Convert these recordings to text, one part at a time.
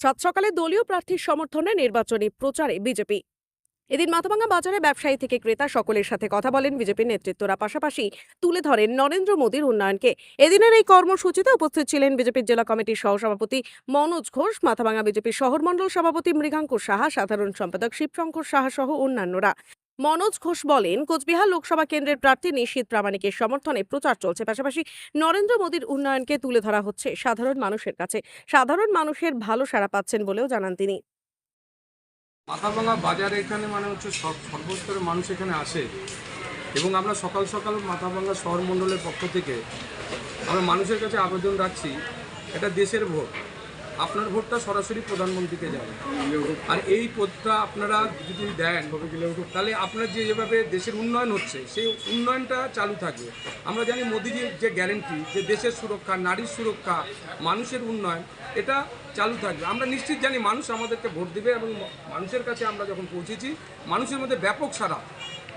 সাত সকালে দলীয় প্রার্থীর সমর্থনে নির্বাচনী প্রচারে বিজেপি। এদিন মাথাভাঙ্গা বাজারে ব্যবসায়ী থেকে ক্রেতা সকলের সাথে কথা বলেন বিজেপির নেতৃত্বরা। পাশাপাশি তুলে ধরেন নরেন্দ্র মোদীর উন্নয়নকে। এদিনের এই কর্মসূচিতে উপস্থিত ছিলেন বিজেপির জেলা কমিটির সহসভাপতি মনোজ ঘোষ, মাথাভাঙ্গা বিজেপির শহরমণ্ডল সভাপতি মৃগাঙ্কুর সাহা, সাধারণ সম্পাদক শিবশঙ্কর সাহা সহ অন্যান্যরা। মনোজ ঘোষ বলেন, কোচবিহার লোকসভা কেন্দ্রের প্রার্থী নিশীত প্রামাণিকের সমর্থনে প্রচার চলছে। পাশাপাশি নরেন্দ্র মোদীর উন্নয়নকে তুলে ধরা হচ্ছে সাধারণ মানুষের কাছে। সাধারণ মানুষের ভালো সাড়া পাচ্ছেন বলেও জানান তিনি। মাথাভাঙা বাজার এখানে মানে হচ্ছে সর্বস্তরের মানুষ এখানে আসে। এবং আমরা সকাল সকাল মাথাভাঙা শহর মণ্ডলের পক্ষ থেকে আমরা মানুষের কাছে আবেদন রাখছি, এটা দেশের ভোট। আপনার ভোটটা সরাসরি প্রধানমন্ত্রীকে যাবে। আর এই পদটা আপনারা যদি দেন, তাহলে আপনার যে যেভাবে দেশের উন্নয়ন হচ্ছে, সেই উন্নয়নটা চালু থাকবে। আমরা জানি মোদিজির যে গ্যারেন্টি, যে দেশের সুরক্ষা, নারীর সুরক্ষা, মানুষের উন্নয়ন, এটা চালু থাকবে। আমরা নিশ্চিত জানি মানুষ আমাদেরকে ভোট দেবে এবং মানুষের কাছে আমরা যখন পৌঁছেছি, মানুষের মধ্যে ব্যাপক সারা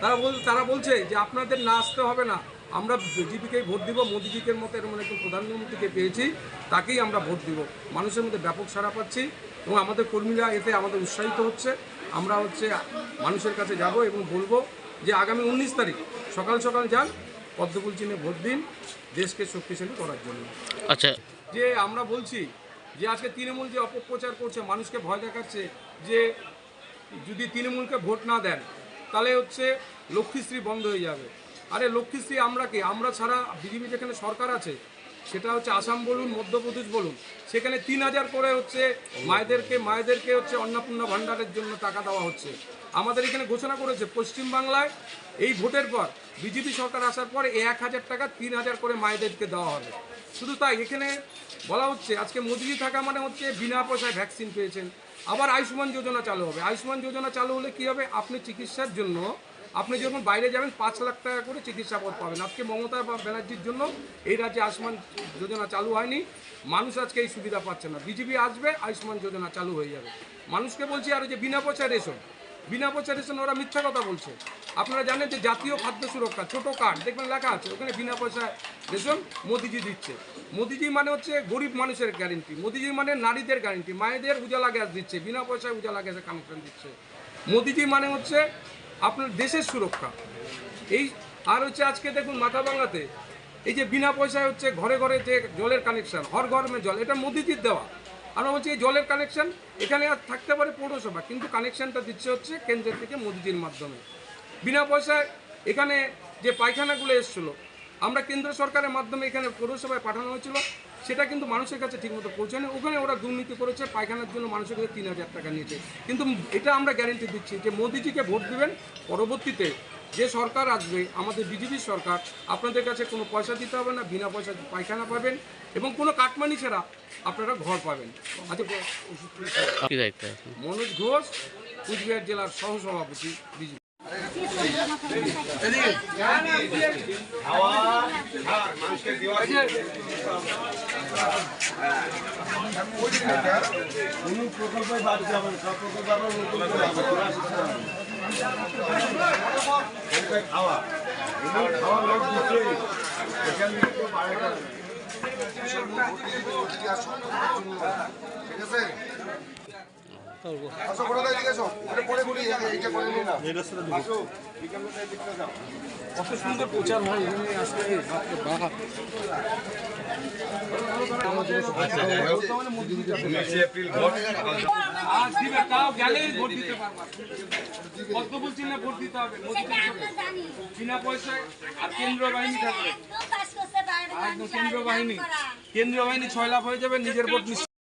তারা বল, তারা বলছে যে আপনাদের না আসতে হবে না। আমরা বিজেপিকেই ভোট দিব মোদিজিকে মতো এরকম একজন প্রধানমন্ত্রীকে পেয়েছি তাকেই আমরা ভোট দিব। মানুষের মধ্যে ব্যাপক সাড়া পাচ্ছি এবং আমাদের কর্মীরা এতে আমাদের উৎসাহিত হচ্ছে। আমরা হচ্ছে মানুষের কাছে যাব এবং বলব যে আগামী উনিশ তারিখ সকাল সকাল যান পদ্মফুল চিহ্নে ভোট দিন দেশকে শক্তিশালী করার জন্য। আচ্ছা। যে আমরা বলছি যে আজকে তৃণমূল যে অপপ্রচার করছে মানুষকে ভয় দেখাচ্ছে যে যদি তৃণমূলকে ভোট না দেন তাহলে হচ্ছে লক্ষ্মীশ্রী বন্ধ হয়ে যাবে। আরে লক্ষ্মীশ্রী আমরা কি? আমরা ছাড়া বিজেপি যেখানে সরকার আছে, সেটা হচ্ছে আসাম বলুন, মধ্যপ্রদেশ বলুন, সেখানে তিন হাজার করে হচ্ছে মায়েদেরকে মায়েদেরকে হচ্ছে অন্নপূর্ণা ভাণ্ডারের জন্য টাকা দেওয়া হচ্ছে। আমাদের এখানে ঘোষণা করেছে পশ্চিমবাংলায় এই ভোটের পর বিজেপি সরকার আসার পর এক হাজার টাকা তিন হাজার করে মায়েদেরকে দেওয়া হবে। শুধু তাই, এখানে বলা হচ্ছে আজকে মোদিজি থাকা মানে হচ্ছে বিনা পয়সায় ভ্যাকসিন পেয়েছেন। আবার আয়ুষ্মান যোজনা চালু হবে। আয়ুষ্মান যোজনা চালু হলে কি হবে? আপনি চিকিৎসার জন্য আপনি যখন বাইরে যাবেন, পাঁচ লাখ টাকা করে চিকিৎসা পদ পাবেন। আজকে মমতা বা ব্যানার্জির জন্য এই রাজ্যে আয়ুষ্মান যোজনা চালু হয়নি। মানুষ আজকে এই সুবিধা পাচ্ছে না। বিজেপি আসবে, আয়ুষ্মান যোজনা চালু হয়ে যাবে। মানুষকে বলছি আর যে বিনা পয়সা রেশন। বিনা পয়সা রেশন ওরা মিথ্যা কথা বলছে। আপনারা জানেন যে জাতীয় খাদ্য সুরক্ষা, ছোট কার্ড, দেখবেন লেখা আছে, ওখানে বিনা পয়সা রেশন মোদিজি দিচ্ছে। মোদিজি মানে হচ্ছে গরিব মানুষের গ্যারেন্টি মোদিজি মানে নারীদের গ্যারেন্টি মায়েদের উজালা গ্যাস দিচ্ছে, বিনা পয়সায় উজালা গ্যাসের কানেকশন দিচ্ছে। মোদিজি মানে হচ্ছে আপনার দেশের সুরক্ষা। এই, আর হচ্ছে আজকে দেখুন মাথা ভাঙাতে, এই যে বিনা পয়সায় হচ্ছে ঘরে ঘরে যে জলের কানেকশান হর ঘর মে জল, এটা মোদিজির দেওয়া। আমরা বলছি এই জলের কানেকশান এখানে আর থাকতে পারে পৌরসভা, কিন্তু কানেকশানটা দিচ্ছে হচ্ছে কেন্দ্রের থেকে মোদিজির মাধ্যমে। বিনা পয়সায় এখানে যে পায়খানাগুলো এসেছিল, আমরা কেন্দ্র সরকারের মাধ্যমে এখানে পৌরসভায় পাঠানো হয়েছিল। সেটা কিন্তু মানুষের কাছে ঠিকমতো পৌঁছায়নি। ওখানে ওরা দুর্নীতি করেছে পায়খানার জন্য মানুষের কাছে তিন হাজার টাকা নিয়েছে। কিন্তু এটা আমরা গ্যারেন্টি দিচ্ছি যে মোদিজিকে ভোট দেবেন পরবর্তীতে যে সরকার আসবে আমাদের বিজেপির সরকার আপনাদের কাছে কোনো পয়সা দিতে হবে না বিনা পয়সা পায়খানা পাবেন এবং কোনো কাটমানি ছাড়া আপনারা ঘর পাবেন। আচ্ছা মনোজ ঘোষ কুচবিহার জেলার সহসভাপতি বিজেপি। কোনো প্রকল্পে বাদ যাবে না সব প্রকল্প আবার নতুন করে শিখতে খাওয়া খাওয়া বাইরে যাবে না। কত সুন্দর প্রচার হয় এখানে আসলে তাও গেলেই ভোট দিতে হবে বিনা পয়সায় আর কেন্দ্র বাহিনী থাকবে কেন্দ্র বাহিনী কেন্দ্রীয় বাহিনী ছয় লাভ হয়ে যাবে নিজের ভোট